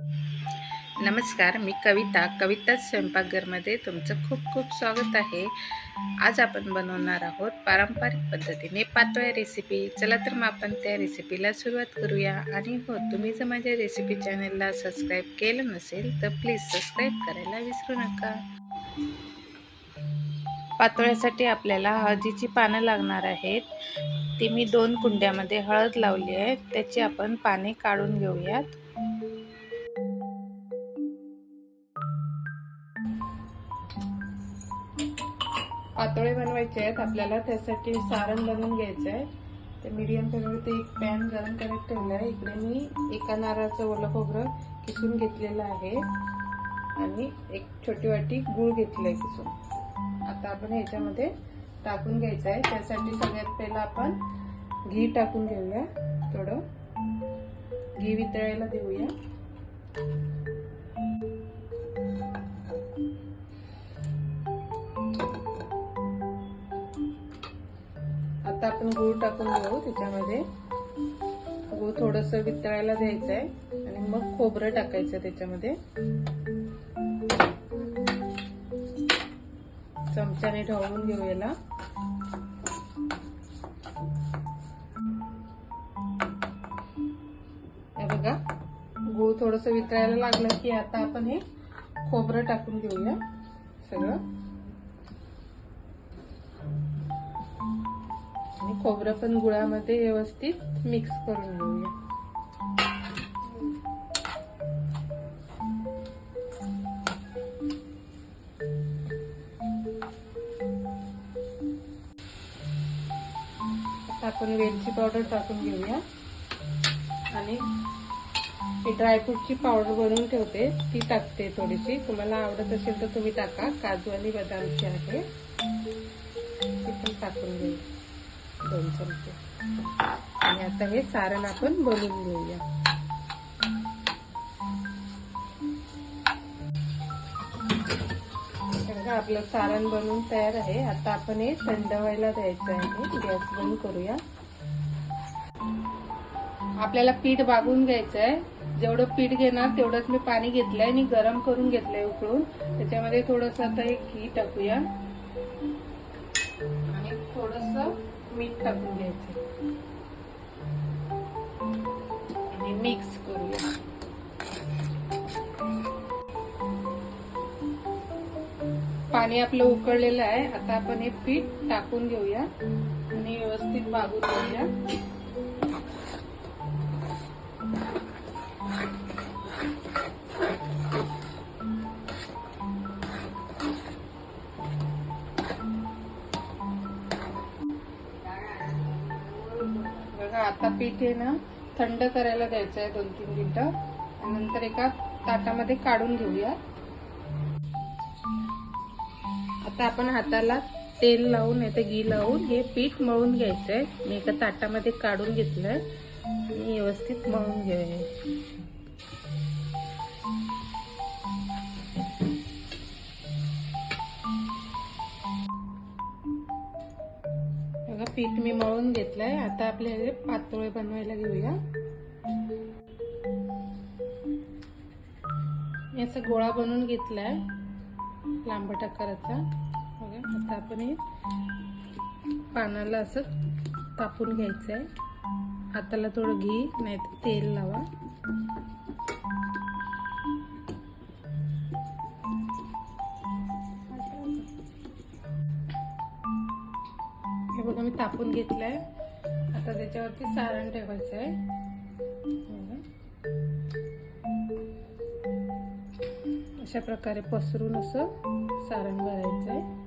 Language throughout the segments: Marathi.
नमस्कार मी कविता कविता स्वयंपाकघरमध्ये तुमचं खूप खूप स्वागत आहे. आज आपण बनवणार आहोत पारंपरिक पद्धतीने पातोळ्या रेसिपी चला तर मग आपण त्या रेसिपीला सुरुवात करूया. आणि हो तुम्ही जर माझ्या रेसिपी चॅनलला सबस्क्राईब केलं नसेल तर प्लीज सबस्क्राईब करायला विसरू नका. पातोळ्यासाठी आपल्याला हळदीची पानं लागणार आहेत. ती मी दोन कुंड्यामध्ये हळद लावली आहे त्याची आपण पाने काढून घेऊयात. पातोळे बनवायचे आहेत. आपल्याला त्यासाठी सारण बनवून घ्यायचं आहे ते मीडियम फ्लेमवरती एक पॅन गरम करत ठेवलं आहे. इकडे मी एका नारळाचं ओलं खोबरं किसून घेतलेलं आहे. आणि एक छोटी वाटी गूळ घेतलं आहे किसून. आता आपण ह्याच्यामध्ये टाकून घ्यायचं आहे त्यासाठी सगळ्यात पहिला आपण घी टाकून घेऊया. थोडं घी वितळायला देऊया. आता आपण गूळ टाकून घेऊ त्याच्यामध्ये. गूळ थोडस वितळायला द्यायचं आहे आणि मग खोबरं टाकायचं त्याच्यामध्ये. चमच्याने ढवळून घेऊ याला. बघा गूळ थोडस वितळायला लागलं की आता आपण हे खोबरं टाकून घेऊया सगळं. आणि खोबरं पण गुळामध्ये व्यवस्थित मिक्स करून घेऊया. आपण वेलची पावडर टाकून घेऊया. आणि मी ड्रायफ्रूटची पावडर बनवून ठेवते. ती टाकते थोडीशी. तुम्हाला आवडत असेल तर तुम्ही टाका. काजू आणि बदामची आहे. ती पण टाकून घेऊ दोन चमचे आणि आता हे सारण आपण बनवून घेऊया. आपलं सारण बनवून तयार आहे. आता आपण हे थंड व्हायला द्यायचं आहे. गॅस बंद करूया. आपल्याला पीठ बागून घ्यायचं आहे जेवढं पीठ घेणार तेवढंच मी पाणी घेतलंय आणि गरम करून घेतलंय उकळून. त्याच्यामध्ये थोडस आता एक घी टाकूया. आणि थोडस मीठ टाकून घ्यायचं. आणि मिक्स करूया. पाणी आपलं उकळलेलं आहे. आता आपण हे पीठ टाकून घेऊया आणि व्यवस्थित मागून घेऊया. बघा आता पीठ आहे ना थंड करायला द्यायचं आहे दोन तीन मिनिटं. नंतर एका ताटामध्ये काढून घेऊया. आता आपण हाताला तेल लावून नाही तर घी लावून हे पीठ मळून घ्यायचं आहे मी एका ताटामध्ये काढून घेतलंय. आणि व्यवस्थित मळून घेऊया. बघा पीठ मी मळून घेतलंय. आता आपल्याला पातोळे बनवायला घेऊया. याचा गोळा बनवून घेतलाय लांबट आकाराचा बघा आता आपण हे पानाला असं तापून घ्यायचं आहे हाताला थोडं घी नाही तर तेल लावा. हे बघा मी तापून घेतलंय. आता त्याच्यावरती सारण ठेवायचं आहे. अशा प्रकारे पसरून असं सारण भरायचं आहे.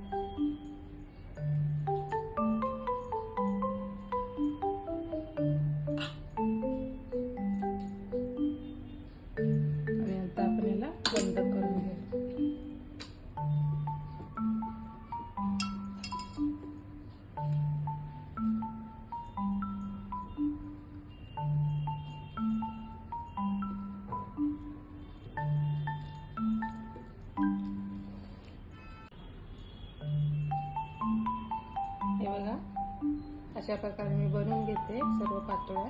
अशा प्रकारे मी बनवून घेते सर्व पातोळ्या.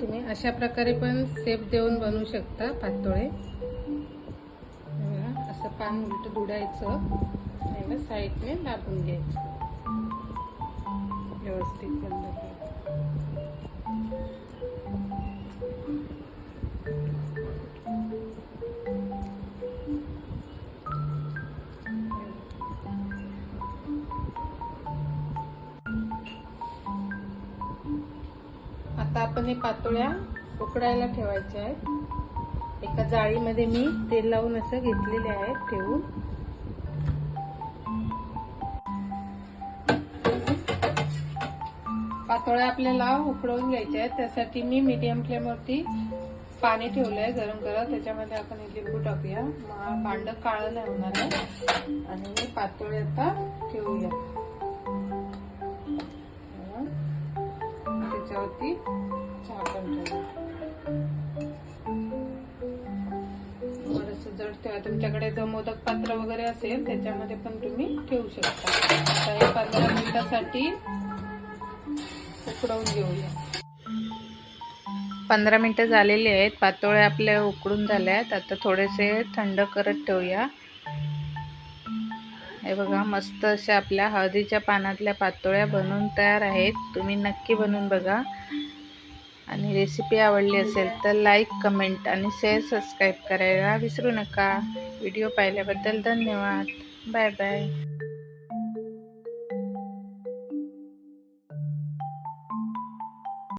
तुम्ही अशा प्रकारे पण सेप देऊन बनवू शकता पातोळे. असं पान उलट दुडायचं. साईडने दाबून घ्यायचं. व्यवस्थित बंद आता आपण हे पातोळ्या उकडायला ठेवायच्या आहेत. एका जाळीमध्ये मी तेल लावून असं घेतलेले आहेत ठेवून. पातोळ्या आपल्याला उकडवून घ्यायच्या आहेत. त्यासाठी मी मीडियम फ्लेमवरती पाणी ठेवलं आहे गरम करत त्याच्यामध्ये आपण हे लिंबू टाकूया. मग भांड काळं नाही होणार आहे. आणि मी पातोळ्या आता ठेवूया. त्याच्यावरती झाकण ठेवूया थोडंसं जड ठेवा तुमच्याकडे जर मोदक पात्र वगैरे असेल त्याच्यामध्ये पण तुम्ही ठेवू शकता. आता हे पंधरा मिनिटासाठी उकडवून घेऊया. पंधरा मिनिटं झालेली आहेत. पातोळे आपल्या उकडून झाल्या आहेत आता थोडेसे थंड करत ठेवूया. हे बघा मस्त अशा आपल्या हळदीच्या पानातल्या पातोळ्या बनवून तयार आहेत. तुम्ही नक्की बनवून बघा. आणि रेसिपी आवडली असेल तर लाईक कमेंट आणि शेअर सबस्क्राईब करायला विसरू नका. व्हिडिओ पाहिल्याबद्दल धन्यवाद. Bye bye